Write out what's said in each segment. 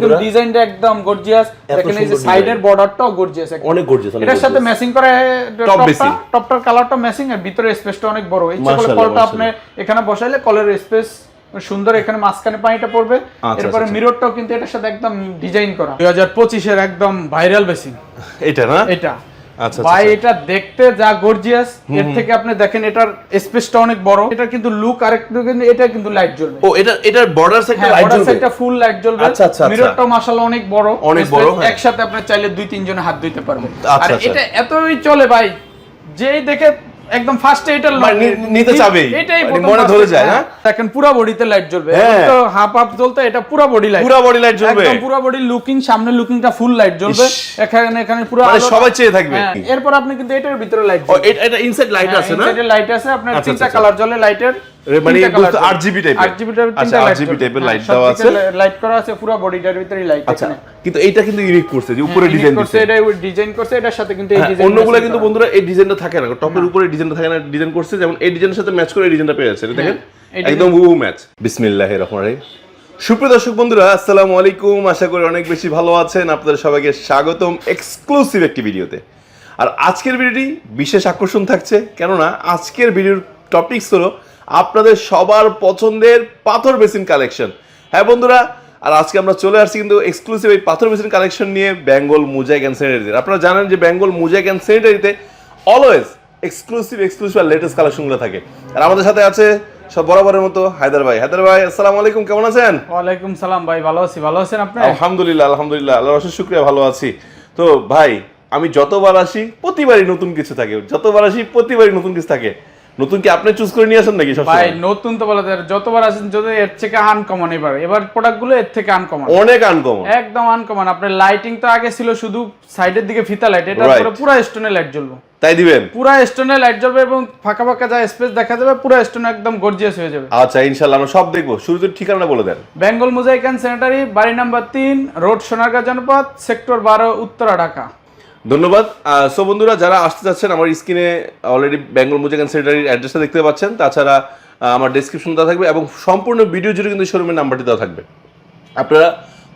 একদম ডিজাইনটা একদম গর্জিয়াস এত দেখেন এই যে সাইডের বর্ডারটাও গর্জিয়াস অনেক gorgeous, এটার সাথে ম্যাচিং করে Top বেশি। টপটার কালারটা ম্যাচিং আর ভিতরে স্পেসটা অনেক বড়। কলটা আপনি এখানে বসাইলে কলের স্পেস সুন্দর এখানে মাঝখানে পানিটা পড়বে। আচ্ছা, এরপরে আচ্ছা। মিররটাও কিন্তু এটার সাথে একদম ডিজাইন করা। দুই হাজার পঁচিশের একদম ভাইরাল বেসিং এটা না? এটা। আচ্ছা, ভাই আচ্ছা। এটা দেখতে যা গর্জিয়াস এর থেকে আপনি দেখেন এটার স্পেসটা অনেক বড়। এটা কিন্তু লুক আরেকটু কিন্তু এটা কিন্তু লাইট জ্বলবে। ও এটা এটার বর্ডার হ্যাঁ লাইট জ্বলবে? এটা ফুল লাইট জ্বলবে। আচ্ছা, আচ্ছা, মিররটা মাশাআল্লাহ অনেক বড়। অনেক বড়, হ্যাঁ। একসাথে আপনি চাইলে দুই তিনজনে হাত দিতে পারবেন। আচ্ছা, আর আচ্ছা। এটা এতই চলে ভাই যেই দেখে একদম ফার্স্টে এটা মানে নিতে চাবেই। এটাই মানে মনে ধরে যায়, হ্যাঁ। দেখেন পুরো বডিতে লাইট জ্বলবে। হ্যাঁ। তো হাফ হাফ জ্বলতে এটা পুরো বডি লাইট পুরো বডি লাইট জ্বলবে। একদম পুরো বডি লুকিং সামনে লুকিংটা ফুল লাইট জ্বলবে। এখানে এখানে পুরো মানে সবাই চেয়ে থাকবে। হ্যাঁ, এরপর আপনি কিন্তু এটার ভিতরে লাইট এটা এটা ইনসাইড লাইট আছে না? লাইট আছে আপনার আচ্ছা, তিনটা আচ্ছা, কালার জ্বলে লাইটের মানে বুঝতে- 8GB type এর। 8GB টাইপের আচ্ছা, তিনটা লাইট 8GB type এর light সব দেওয়া আছে। লাইট করা আছে পুরো বডিটার ভিতরে লাইট আচ্ছা কিন্তু এইটা কিন্তু ইউনিক করছে যে উপরে ডিজাইন ডিজাইন করছে এটা ডিজাইন করছে এটার সাথে কিন্তু এই হ্যাঁ, ডিজাইন অন্যগুলো কিন্তু বন্ধুরা এই ডিজাইনটা থাকে না। টপের উপরে ডিজাইনটা থাকে না ডিজাইন করছে যেমন এই ডিজাইনের সাথে ম্যাচ করে এই ডিজাইনটা পেয়ে যাচ্ছে দেখেন। একদম হুবহু ম্যাচ বিসমিল্লাহির রহমানির রহিম। সুপ্রিয় দর্শক বন্ধুরা আসসালামু আলাইকুম। আশা করি অনেক বেশি ভালো আছেন। আপনাদের সবাইকে স্বাগতম এক্সক্লুসিভ একটি ভিডিওতে। আর আজকের ভিডিওটি বিশেষ আকর্ষণ থাকছে কেননা আজকের ভিডিওর টপিকস হলো আপনাদের সবার পছন্দের পাথর বেসিন কালেকশন। হ্যাঁ বন্ধুরা আর আজকে আমরা চলে আসছি কিন্তু এক্সক্লুসিভ এই পাথর বেসিন কালেকশন নিয়ে বেঙ্গল মুজাইক অ্যান্ড স্যানিটারিতে আপনারা জানেন যে বেঙ্গল মুজাইক অ্যান্ড স্যানিটারিতে অলওয়েজ এক্সক্লুসিভ এক্সক্লুসিভ আর লেটেস্ট কালেকশনগুলো থাকে। আর আমাদের সাথে আছে সব বরাবরের মতো হায়দার ভাই। হায়দার ভাই আসসালামু আলাইকুম কেমন আছেন? ওয়ালাইকুম সালাম ভাই ভালো আছি। ভালো আছেন আপনি? আলহামদুলিল্লাহ আলহামদুলিল্লাহ আল্লাহর অশেষ শুক্রিয়া ভালো আছি। তো ভাই আমি যতবার আসি প্রতিবারই নতুন কিছু থাকে। যতবার আসি প্রতিবারই নতুন কিছু থাকে। নতুন কি আপনি চুজ করে নিয়ে আসেন নাকি ভাই নতুন তো বলা যায় যতবার আসেন যত এর থেকে আনকমন এবার। এবার প্রোডাক্টগুলো এর থেকে আনকমন অনেক আনকমন একদম আনকমন আপনার লাইটিং তো আগে ছিল শুধু সাইডের দিকে ফিতা লাইট এটা. পুরো পুরো স্টোনে লাইট জ্বলবে। তাই দিবেন? পুরো স্টোনে লাইট জ্বলবে এবং ফাঁকা ফাঁকা যা স্পেস দেখা যাবে পুরো স্টোনে একদম গর্জিয়াস হয়ে যাবে। আচ্ছা ইনশাল্লাহ আমরা সব দেখব। শুরুতে ঠিকানা বলে দেন। বেঙ্গল মোজাইক অ্যান্ড স্যানিটারি বাড়ি নাম্বার তিন রোড সোনারগাঁ জনপদ সেক্টর বারো উত্তরা ঢাকা। ধন্যবাদ। সো বন্ধুরা, যারা আসতে চাচ্ছেন, আমার স্ক্রিনে অলরেডি বেঙ্গল মুজিক অ্যান্ড সেক্রেটারির অ্যাড্রেসটা দেখতে পাচ্ছেন। তাছাড়া আমার ডিসক্রিপশন দেওয়া থাকবে এবং সম্পূর্ণ ভিডিও জুড়ে কিন্তু শোরুমের নাম্বারটি দেওয়া থাকবে। আপনারা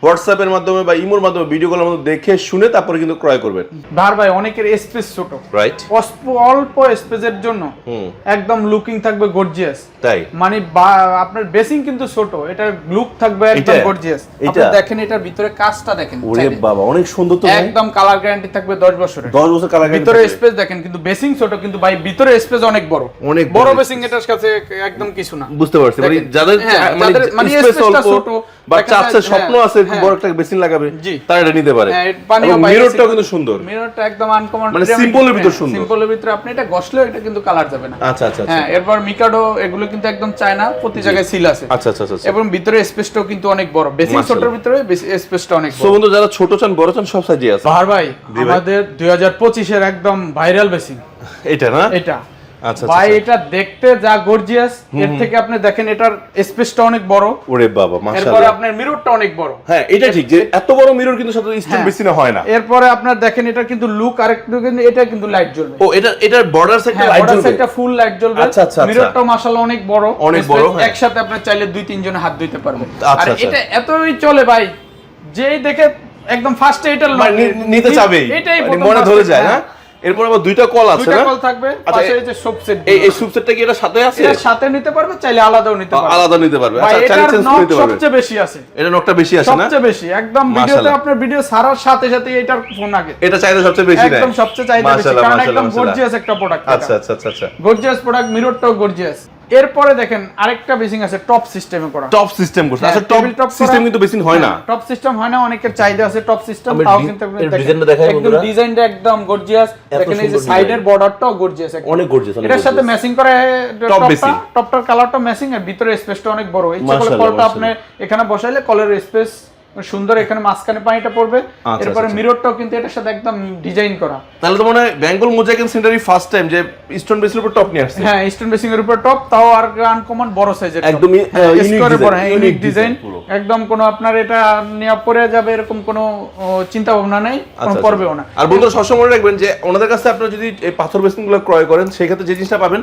হোয়াটসঅ্যাপের মাধ্যমে বা ইমোর মাধ্যমে ভিডিও কলের মাধ্যমে দেখে শুনে তারপরে কিন্তু ক্রয় করবেন। ভার ভাই অনেকের স্পেস ছোট। রাইট অল্প স্পেসের জন্য একদম লুকিং থাকবে গর্জিয়াস তাই? মানে আপনার বেসিং কিন্তু ছোট এটার লুক থাকবে একদম গর্জিয়াস এটা? আপনি দেখেন এটার ভিতরে কাজটা দেখেন ওরে বাবা অনেক সুন্দর তো একদম কালার গ্যারান্টি থাকবে 10 বছরের। দশ বছর কালার গ্যারান্টি ভিতরে স্পেস দেখেন কিন্তু বেসিং ছোট কিন্তু ভাই ভিতরে স্পেস অনেক বড়। অনেক বড় বেসিং এটার কাছে একদম কিছু না। বুঝতে পারছি মানে যাদের হ্যাঁ, মানে যাদের মানে স্পেস অল্প ছোট, বা দেখা চাচ্ছে যায়- স্বপ্ন হ্যাঁ, আছে হ্যাঁ। বড় একটা বেসিন লাগাবে। তারা এটা নিতে পারে। হ্যাঁ, মিররটাও কিন্তু সুন্দর। মিররটা একদম আনকমন মানে এর ভিতর সুন্দর। সিম্পলের ভিতরে আপনি এটা ঘষলেও এটা কিন্তু কালার যাবে না। আচ্ছা আচ্ছা আচ্ছা। হ্যাঁ এরপর মিকাডো এগুলো কিন্তু একদম চায়না প্রতি জায়গায় সিল আছে। আচ্ছা আচ্ছা আচ্ছা এবং ভিতরে স্পেসটাও কিন্তু অনেক বড়। বেসিক। ছোটর ভিতরে স্পেসটা অনেক বড়। বন্ধু যারা ছোট চান বড় চান সব সাইজে আছে। ভাই। আমাদের দুই হাজার পঁচিশের একদম ভাইরাল বেসিং এটা না? এটা। আচ্ছা ভাই আচ্ছা এটা দেখতে যা গর্জিয়াস এর থেকে আপনি দেখেন এটার স্পেসটা অনেক বড়। ওরে বাবা মাশাআল্লাহ। আপনার মিররটা অনেক বড়। হ্যাঁ এটা ঠিক যে এত বড় মিরর কিন্তু সাথে স্টোন হ্যাঁ। বেশি না হয় না। এরপরে আপনার দেখেন এটা কিন্তু লুক আরেকটু কিন্তু এটা কিন্তু লাইট জ্বলবে। ও এটা এটার বর্ডার হ্যাঁ লাইট জ্বলবে? সাইডটা ফুল লাইট জ্বলবে। আচ্ছা, আচ্ছা, আচ্ছা। মিররটাও মাশাআল্লাহ অনেক বড়। অনেক বড়, হ্যাঁ। একসাথে আপনি চাইলে দুই তিনজনে হাত ধুইতে পারবেন। আচ্ছা, আর আচ্ছা। এটা এতই চলে ভাই যেই দেখে একদম ফার্স্টে এটা মানে নিতে চাবেই। এটাই মানে মনে ধরে যায় না হ্যাঁ। এরপর আবার দুইটা কল আছে দুইটা কল থাকবে আচ্ছা, পাশে এই যে সুপসেট সেট এই এই সুপসেটটা কি এটা সাথে আছে? এর সাথে নিতে পারবে চাইলে আলাদাও নিতে পারবে। আলাদা নিতে পারবে। আচ্ছা চাইলে চেঞ্জ নিতে পারবে। সবচেয়ে বেশি আছে। এটা নকটা বেশি আছে না? সবচেয়ে বেশি। একদম ভিডিওতে। আপনার ভিডিও ছাড়ার সাথে সাথে এটার ফোন আগে। এটা চাইলে সবচেয়ে বেশি একদম সবচেয়ে চাইলে বেশি কারণ একদম গর্জিয়াস একটা প্রোডাক্ট আচ্ছা আচ্ছা আচ্ছা আচ্ছা। গর্জিয়াস প্রোডাক্ট মিররটাও গর্জিয়াস এরপরে দেখেন আরেকটা বেসিং আছে টপ সিস্টেমে করা। টপ সিস্টেম করছে। হ্যাঁ, আচ্ছা টপ করা- সিস্টেম কিন্তু বেশি হয় না। টপ সিস্টেম হয় না অনেকের চাহিদা আছে টপ সিস্টেম তাও কিন্তু দেখেন, ডিজাইনটা দেখাই একদম বন্ধুরা। ডিজাইনটা একদম গর্জিয়াস দেখেন এই যে সাইডের বর্ডারটাও গর্জিয়াস অনেক গর্জিয়াস অনেক এটার সাথে। ম্যাচিং করে Top বেশি। টপটার কালারটা ম্যাচিং আর ভিতরে স্পেসটা অনেক বড়। ইচ্ছা করলে মাশাআল্লাহ, কলটা আপনি এখানে বসাইলে কলের স্পেস সুন্দর এখানে মাঝখানে পানিটা পড়বে। আচ্ছা, এরপরে আচ্ছা। মিররটাও কিন্তু এটার সাথে একদম ডিজাইন করা। তাহলে তো মনে হয় Bengal mosaic and sanitary first time যে স্টোন বেসের উপর টপ নিয়ে আসছে। হ্যাঁ স্টোন বেসিং এর উপর টপ তাও আর আনকমন বড় সাইজের একদমই, design, ইউনিক ডিজাইন একদম কোনো আপনার এটা নেওয়া পরে যাবে এরকম কোনো চিন্তা ভাবনা নেই আচ্ছা, কোনো আচ্ছা। পড়বেও না। আর বন্ধুরা সবসময় মনে রাখবেন যে ওনাদের কাছে আপনারা যদি এই পাথর বেসিনগুলো ক্রয় করেন সেক্ষেত্রে যে জিনিসটা পাবেন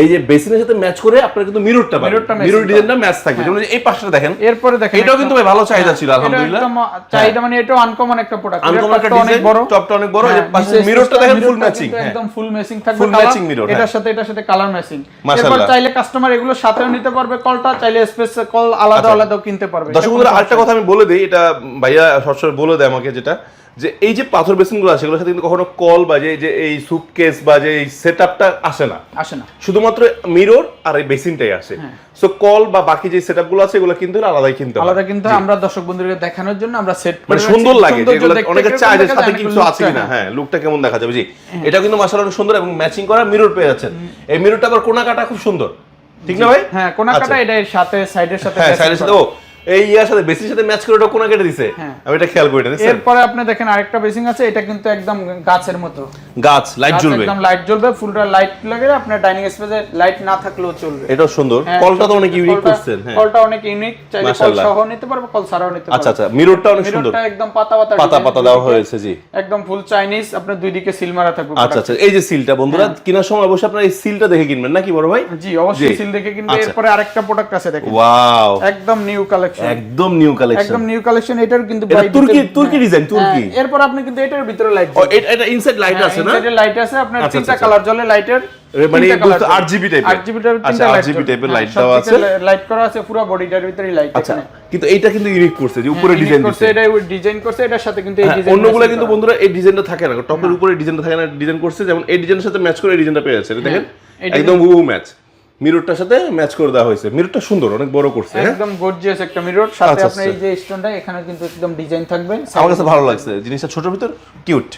এই যে বেসিনের সাথে ম্যাচ করে আপনারা কিন্তু মিররটা পাবেন Mirror টা মিরর ডিজাইনটা ম্যাচ থাকবে। যেমন এই পাশটা দেখেন এরপরে দেখেন এটাও কিন্তু ভাই ভালো চাহিদা হ্যাঁ, ছিল, এটা আলহামদুলিল্লাহ। একদম চাহিদা মানে এটাও আনকমন একটা প্রোডাক্ট Uncommon একটা design, টপটা অনেক বড়, এই পাশে mirrorটা দেখেন matching, হ্যাঁ। একদম ফুল ম্যাচিং থাকবে। Colour, matching mirror, এটার হ্যাঁ। সাথে এটার সাথে কালার ম্যাচিং এরপর। চাইলে কাস্টমার এগুলো সাথেও নিতে পারবে কলটা চাইলে স্পেস কল আলাদা আচ্ছা। আলাদাও কিনতে পারবে। দর্শক বন্ধুরা আরেকটা কথা আমি বলে দিই এটা ভাইয়া সবসময় বলে দেয় আমাকে যেটা। যে এই যে পাথর বেসিনগুলো আছে সেগুলোর সাথে কিন্তু কখনো কল বা যে যে এই সুটকেস বা যে এই সেটআপটা আসে না। আসে না। শুধুমাত্র মিরর আর এই বেসিনটাই আসে। সো কল বা বাকি যে সেটআপগুলো আছে এগুলো কিন্তু আলাদাই কিনতে হয়। আলাদা কিন্তু আমরা দর্শক বন্ধুদেরকে দেখানোর জন্য আমরা সেট মানে সুন্দর লাগে যেগুলো অনেকে চায় যে সাথে কিছু আছে কিনা। হ্যাঁ লুকটা কেমন দেখা যাবে? জি। এটা কিন্তু মাশাআল্লাহ অনেক সুন্দর এবং ম্যাচিং করা মিরর পেয়ে যাচ্ছেন। এই মিররটা আবার কোনা কাটা খুব সুন্দর। ঠিক না ভাই? হ্যাঁ কোনা আচ্ছা। কাটা এটা এর সাথে সাইডের সাথে হ্যাঁ সাইডের সাথে। ও এই ইয়ার সাথে বেসির সাথে ম্যাচ করে ওটা কোনা কেটে দিছে। হ্যাঁ। আমি এটা খেয়াল করি না এরপরে আপনি দেখেন আরেকটা বেসিং আছে এটা কিন্তু একদম গাছের মতো। গাছ লাইট জ্বলবে। একদম লাইট জ্বলবে ফুলটা লাইট লাগে আপনার ডাইনিং স্পেসে লাইট না থাকলেও চলবে। এটাও সুন্দর। হ্যাঁ, কলটা তো অনেক ইউনিক করছেন হ্যাঁ। কলটা অনেক ইউনিক চাইলে কল সহ নিতে পারবে কল ছাড়াও নিতে পারবে। আচ্ছা আচ্ছা মিররটা অনেক সুন্দর। মিররটা একদম পাতা পাতা পাতা পাতা দেওয়া হয়েছে জি। একদম ফুল চাইনিজ আপনার দুই দিকে সিল মারা থাকবে আচ্ছা আচ্ছা এই যে সিলটা বন্ধুরা কেনার সময় অবশ্যই আপনারা এই সিলটা দেখে কিনবেন নাকি বড় ভাই? জি অবশ্যই সিল দেখে কিনবে আচ্ছা। এরপরে আরেকটা প্রোডাক্ট আছে দেখেন। ওয়াও একদম নিউ কালেকশন একদম নিউ কালেকশন একদম নিউ কালেকশন এটার কিন্তু তুর্কি তুর্কি ডিজাইন তুর্কি হ্যাঁ, এরপর আপনি কিন্তু এটার ভিতরে লাইট এটা এটা ইনসাইড লাইট আছে। না? লাইট আছে আপনার আচ্ছা, তিনটা আচ্ছা। কালার জ্বলে লাইটের মানে বুঝতে- RGB type টাইপের আচ্ছা, তিনটা লাইট RGB type এর light হ্যাঁ, দেওয়া আছে। লাইট করা আছে পুরো বডিটার ভিতরে লাইট আচ্ছা কিন্তু এইটা কিন্তু ইউনিক করছে যে উপরে ডিজাইন হ্যাঁ, করছে দিছে। এটা ডিজাইন করছে এটার সাথে কিন্তু এই হ্যাঁ, ডিজাইন অন্যগুলো কিন্তু বন্ধুরা এই ডিজাইনটা থাকে না টপের উপরে ডিজাইনটা থাকে না ডিজাইন করছে যেমন এই ডিজাইনের সাথে ম্যাচ করে এই ডিজাইনটা পেয়ে যাচ্ছে দেখেন একদম হুবহু ম্যাচ মিররটার সাথে ম্যাচ করে দেওয়া হয়েছে। মিররটা সুন্দর অনেক বড় করছে হ্যাঁ? একদম গর্জিয়াস একটা মিরর সাথে আচ্ছা, আপনার এই যে স্টোনটা এখানে কিন্তু একদম ডিজাইন থাকবে। আমার কাছে ভালো লাগছে জিনিসটা ছোট ভিতর কিউট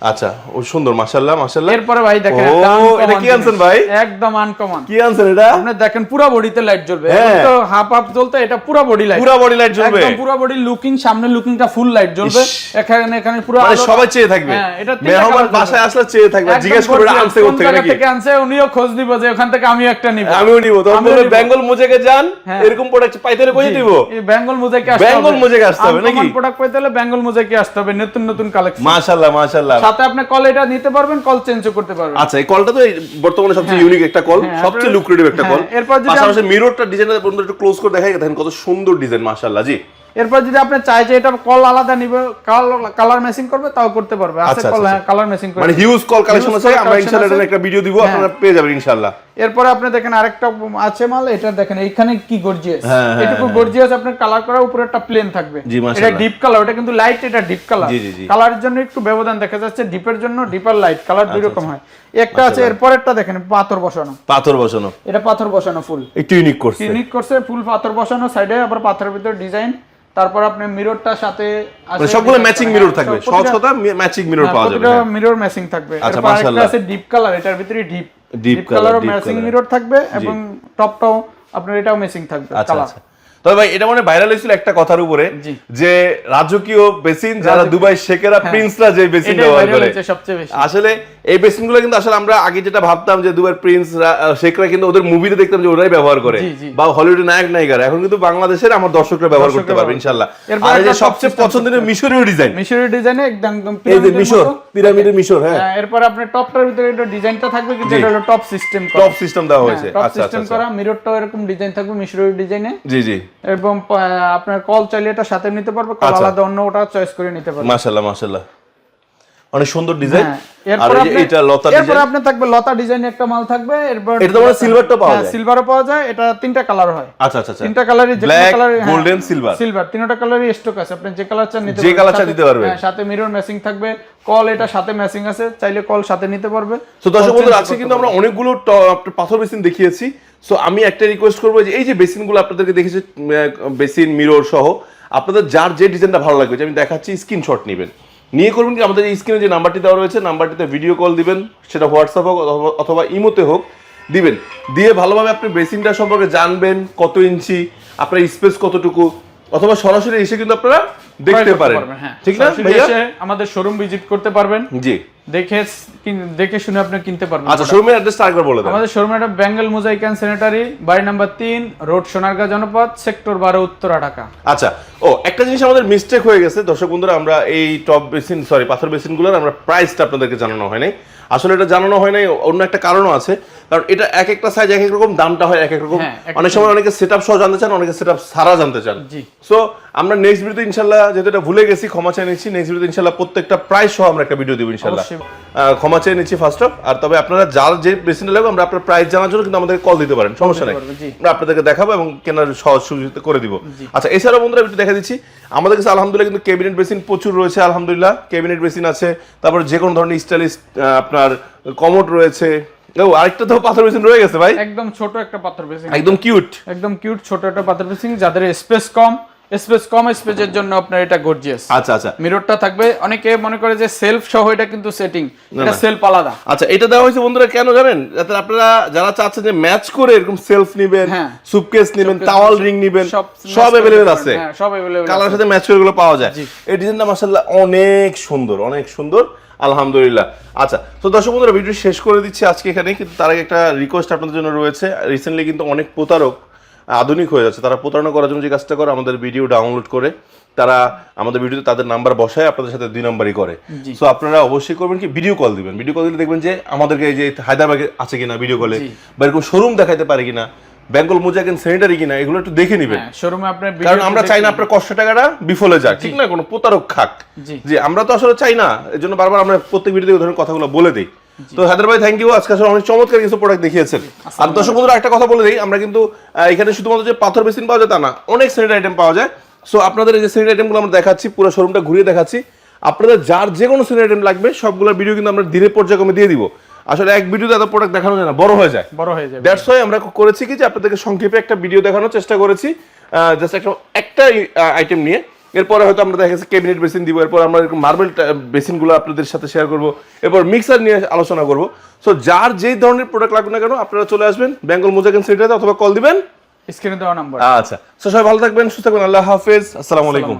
আচ্ছা ও সুন্দর মাশাআল্লাহ মাশাআল্লাহ। এরপরে ভাই দেখেন ও, এটা কি আনছেন ভাই? একদম আনকমন কি আনছেন এটা? আপনি দেখেন পুরো বডিতে লাইট জ্বলবে। হ্যাঁ। তো হাফ হাফ জ্বলতে এটা পুরো বডি লাইট পুরো বডি লাইট জ্বলবে। একদম পুরো বডি লুকিং সামনে লুকিংটা ফুল লাইট জ্বলবে। এখানে এখানে পুরো মানে সবাই চেয়ে থাকবে। হ্যাঁ, এটা মেহমান বাসায় আসলে চেয়ে থাকবে। জিজ্ঞেস করবে আনছে কোথা নাকি? থেকে আনছে? উনিও খোঁজ দিব যে ওখান থেকে আমিও একটা নিব। আমিও নিব। আমিও বলবে বেঙ্গল মুজেকে যান হ্যাঁ। এরকম প্রোডাক্ট পাইতে হলে কই দিব? এই বেঙ্গল মুজাইকে আসতে বেঙ্গল মুজাইকে আসতে হবে, নাকি? প্রোডাক্ট পেতে হলে বেঙ্গল মুজাইকে আসতে হবে। নতুন নতুন কালেকশন মাশাআল্লাহ মাশাআল্লাহ। সাথে আপনি কল এটা নিতে পারবেন কল চেঞ্জও করতে পারবেন। আচ্ছা এই কলটা তো বর্তমানে সবচেয়ে ইউনিক একটা কল হ্যাঁ, সবচেয়ে লুক্রেটিভ একটা কল হ্যাঁ, এরপর যদি মিররটা ডিজাইনটা একটু ক্লোজ করে দেখাই দেখেন কত সুন্দর ডিজাইন মাশাআল্লাহ জি। এরপর যদি আপনি চাই যে এটা কল আলাদা নিবে কালার ম্যাচিং করবে তাও করতে পারবে। আছে কল হ্যাঁ কালার ম্যাচিং করে। মানে হিউজ কল কালেকশন আছে আমরা ইনশাআল্লাহ এটা একটা ভিডিও দিব হ্যাঁ। আপনারা পেয়ে যাবেন ইনশাআল্লাহ এরপরে আপনি দেখেন আরেকটা আছে মাল এটা দেখেন এইখানে কি গর্জিয়াস হ্যাঁ, হ্যাঁ, এটুকু গর্জিয়াস আপনার কালার করা উপরে একটা প্লেন থাকবে। এটা ডিপ কালার ওটা কিন্তু লাইট এটা ডিপ কালার। কালারের জন্য একটু ব্যবধান দেখা যাচ্ছে ডিপের জন্য ডিপার লাইট কালার দুই রকম হয়। একটা আছে এরপরেরটা দেখেন পাথর বসানো। পাথর বসানো। এটা পাথর বসানো ফুল একটু ইউনিক করছে। ইউনিক করছে ফুল পাথর বসানো সাইডে আবার পাথরের ভিতর ডিজাইন তারপর আপনি মিররটার সাথে আছে মানে সবগুলো ম্যাচিং মিরর থাকবে। সহজ কথা ম্যাচিং মিরর পাওয়া যাবে হ্যাঁ। মিরর ম্যাচিং থাকবে। আচ্ছা, মাশাআল্লাহ। আছে ডিপ কালার এটার ভিতরে ডিপ ডিপ কালার কালারও ম্যাচিং মিরর থাকবে এবং টপটাও আপনার এটাও ম্যাচিং থাকবে আচ্ছা আচ্ছা। তবে ভাই এটা মানে ভাইরাল হয়েছিল একটা কথার উপরে যে রাজকীয় বেসিন যারা দুবাই শেখেরা প্রিন্সরা যে বেসিন ব্যবহার করে। আসলে এই বেসিনগুলো কিন্তু আসলে আমরা আগে যেটা ভাবতাম যে দুবাই প্রিন্স শেখরা কিন্তু ওদের মুভিতে দেখতাম যে ওরাই ব্যবহার করে। বা হলিউডের নায়ক নায়িকারা। এখন কিন্তু বাংলাদেশের আমার দর্শকরা ব্যবহার করতে পারবে ইনশাল্লাহ। আর যে সবচেয়ে পছন্দের মিশরীয় ডিজাইন মিশরের ডিজাইনে একদম এই যে মিশর পিরামিডের মিশর হ্যাঁ। হ্যাঁ, এরপর আপনার টপটার ভিতরে এটা ডিজাইনটা থাকবে কিন্তু এটা হলো টপ সিস্টেম টপ সিস্টেম দেওয়া হয়েছে। আচ্ছা আচ্ছা সিস্টেম আচ্ছা। করা মিররটাও এরকম ডিজাইন থাকবে মিশরের ডিজাইনে জি জি। এবং আপনার কল চাইলে এটা সাথে নিতে পারবে কল আচ্ছা। আলাদা অন্য ওটা চয়েস করে নিতে পারবে মাশাআল্লাহ মাশাআল্লাহ অনেক সুন্দর ডিজাইন হ্যাঁ, আর এটা লতা এরপর ডিজাইন আপনি থাকবে লতা একটা মাল থাকবে এরপর এটা তো মানে পাওয়া যায়? সিলভারও পাওয়া যায় এটা তিনটা কালার হয়। আচ্ছা আচ্ছা আচ্ছা। তিনটা কালারই যে কালার golden, silver। সিলভার তিনটা কালারই স্টক আছে আপনি যে কালার চান নিতে যে পারবেন। চান সাথে- দিতে পারবেন। হ্যাঁ, সাথে মিরর ম্যাচিং থাকবে কল এটা সাথে ম্যাচিং আছে চাইলে কল সাথে নিতে পারবে। তো দর্শক বন্ধুরা আজকে কিন্তু আমরা অনেকগুলো পাথর বেসিন দেখিয়েছি। সো আমি একটা রিকোয়েস্ট করব যে এই যে বেসিনগুলো আপনাদেরকে দেখেছি বেসিন মিরর সহ আপনাদের যার যে ডিজাইনটা ভালো লাগবে যে আমি দেখাচ্ছি স্ক্রিনশট নেবেন। নিয়ে করবেন কি? আমাদের এই স্ক্রিনে যে নাম্বারটি দেওয়া রয়েছে নাম্বারটিতে ভিডিও কল দিবেন সেটা হোয়াটসঅ্যাপ হোক অথবা- ইমোতে হোক দিবেন। দিয়ে ভালোভাবে আপনি বেসিনটা সম্পর্কে জানবেন কত ইঞ্চি আপনার স্পেস কতটুকু অথবা সরাসরি এসে কিন্তু আপনারা দেখতে পারেন। হ্যাঁ। ঠিক না আমাদের শোরুম ভিজিট করতে পারবেন। জি। দেখে দেখে শুনে আপনি কিনতে পারবেন আচ্ছা শোরুমের অ্যাড্রেসটা আরেকবার বলে দেন। আমাদের শোরুমে একটা বেঙ্গল মোজাইক অ্যান্ড স্যানিটারি বাড়ি নাম্বার তিন রোড সোনারগাঁ জনপদ সেক্টর বারো উত্তরা ঢাকা। আচ্ছা ও একটা জিনিস আমাদের মিস্টেক হয়ে গেছে। দর্শক বন্ধুরা আমরা এই টপ বেসিন সরি পাথর বেসিনগুলোর আমরা প্রাইসটা আপনাদেরকে জানানো হয় নাই। আসলে এটা জানানো হয় নাই অন্য একটা কারণও আছে। কারণ এটা এক একটা সাইজ এক এক রকম দামটা হয় এক এক রকম। হ্যাঁ, অনেক সময় অনেকে সেট আপ সহ জানতে চান অনেকে সেট আপ সারা জানতে চান। জি। সো আমরা নেক্সট ভিডিওতে ইনশাল্লাহ যেহেতু এটা ভুলে গেছি ক্ষমা চাই নিচ্ছি নেক্সট ভিডিওতে ইনশাল্লাহ প্রত্যেকটা প্রাইস সহ আমরা একটা ভিডিও দিব ইনশাল্লাহ। ক্ষমা চেয়ে নিচ্ছি ফার্স্ট অফ আর তবে আপনারা যার যে বেসিনটা লাগবে আমরা আপনার প্রাইস জানার জন্য কিন্তু আমাদের কল দিতে পারেন। সমস্যা নেই। আমরা আপনাদেরকে দেখাবো এবং কেনার সহজ সুবিধা করে দিব। আচ্ছা এছাড়াও বন্ধুরা একটু দেখা দিচ্ছি। আমাদের কাছে আলহামদুলিল্লাহ কিন্তু ক্যাবিনেট বেসিন প্রচুর রয়েছে আলহামদুলিল্লাহ। ক্যাবিনেট বেসিন আছে তারপর যে কোনো ধরনের স্টাইলিশ আপনার কমোড রয়েছে। ও আরেকটা তো পাথর বেসিন রয়ে গেছে ভাই। একদম ছোট একটা পাথর বেসিং একদম কিউট একদম কিউট ছোট একটা পাথর বেসিং যাদের স্পেস কম স্পেস কম স্পেসের জন্য আপনার এটা গর্জিয়াস আচ্ছা আচ্ছা। মিররটা থাকবে। অনেকে মনে করে যে সেলফ সহ এটা কিন্তু সেটিং এটা সেলফ আলাদা। আচ্ছা এটা দেওয়া হয়েছে বন্ধুরা কেন জানেন? যাতে আপনারা যারা চাচ্ছেন যে ম্যাচ করে এরকম সেলফ নিবেন। সুটকেস নিবেন টাওয়াল রিং নিবেন। সব অ্যাভেলেবেল আছে। হ্যাঁ সব অ্যাভেলেবেল কালার সাথে ম্যাচ করে গুলো পাওয়া যায়। এই ডিজাইনটা মাসাল্লাহ অনেক সুন্দর অনেক সুন্দর। আলহামদুলিল্লাহ। আচ্ছা তো দর্শক বন্ধুরা ভিডিও শেষ করে দিচ্ছি আজকে এখানে কিন্তু তার আগে একটা রিকোয়েস্ট আপনাদের জন্য রয়েছে। রিসেন্টলি কিন্তু অনেক প্রতারক আধুনিক হয়ে যাচ্ছে। তারা প্রতারণা করার জন্য যে কাজটা করে আমাদের ভিডিও ডাউনলোড করে তারা আমাদের ভিডিওতে তাদের নাম্বার বসায় আপনাদের সাথে দুই নাম্বারই করে। সো আপনারা অবশ্যই করবেন কি? ভিডিও কল দিবেন। ভিডিও কল দিলে দেখবেন যে আমাদেরকে এই যে হায়দ্রাবাদে আছে কিনা ভিডিও কলে বা এরকম শোরুম দেখাইতে পারে কিনা বেঙ্গল মোজাকেন স্যানিটারি কিনা এগুলো একটু দেখে নিবেন। হ্যাঁ শোরুমে আপনার কারণ আমরা চাই না আপনার কষ্ট টাকাটা বিফলে যাক ঠিক না? কোনো প্রতারক খাক। জি। যে আমরা তো আসলে চাই না এর জন্য বারবার আমরা প্রত্যেক ভিডিওতে ধরনের কথাগুলো বলে দিই। তো হায়দ্রাবাদ ভাই থ্যাংক ইউ আজকে আসলে অনেক চমৎকার কিছু প্রোডাক্ট দেখিয়েছেন। আর দর্শক বন্ধুরা একটা কথা বলে দিই আমরা কিন্তু এখানে শুধুমাত্র যে পাথর বেসিন পাওয়া যায় তা না অনেক স্যানিটারি আইটেম পাওয়া যায়। সো আপনাদের এই যে স্যানিটারি আইটেমগুলো আমরা দেখাচ্ছি পুরো শোরুমটা ঘুরিয়ে দেখাচ্ছি। আপনাদের যার যে কোনো স্যানিটারি আইটেম লাগবে সবগুলোর ভিডিও কিন্তু আমরা ধীরে পর্যায়ক্রমে দিয়ে দিব। আসলে এক ভিডিওতে এত প্রোডাক্ট দেখানো যায় না বড় হয়ে যায়। বড় হয়ে যায় দ্যাটস ওয়াই আমরা করেছি কি যে আপনাদেরকে সংক্ষেপে একটা ভিডিও দেখানোর চেষ্টা করেছি। জাস্ট একটা একটা আইটেম নিয়ে। এরপরে হয়তো আমরা দেখা গেছে ক্যাবিনেট বেসিন দিব এরপর আমরা এরকম মার্বেল বেসিনগুলো আপনাদের সাথে শেয়ার করব এরপর মিক্সার নিয়ে আলোচনা করব। সো যার যেই ধরনের প্রোডাক্ট লাগবে না কেন আপনারা চলে আসবেন বেঙ্গল মোজাকেন সেন্টারে অথবা কল দিবেন। স্ক্রিনে দেওয়া নাম্বার আচ্ছা। সো সবাই ভালো থাকবেন সুস্থ থাকবেন আল্লাহ হাফেজ। আসসালামু আলাইকুম।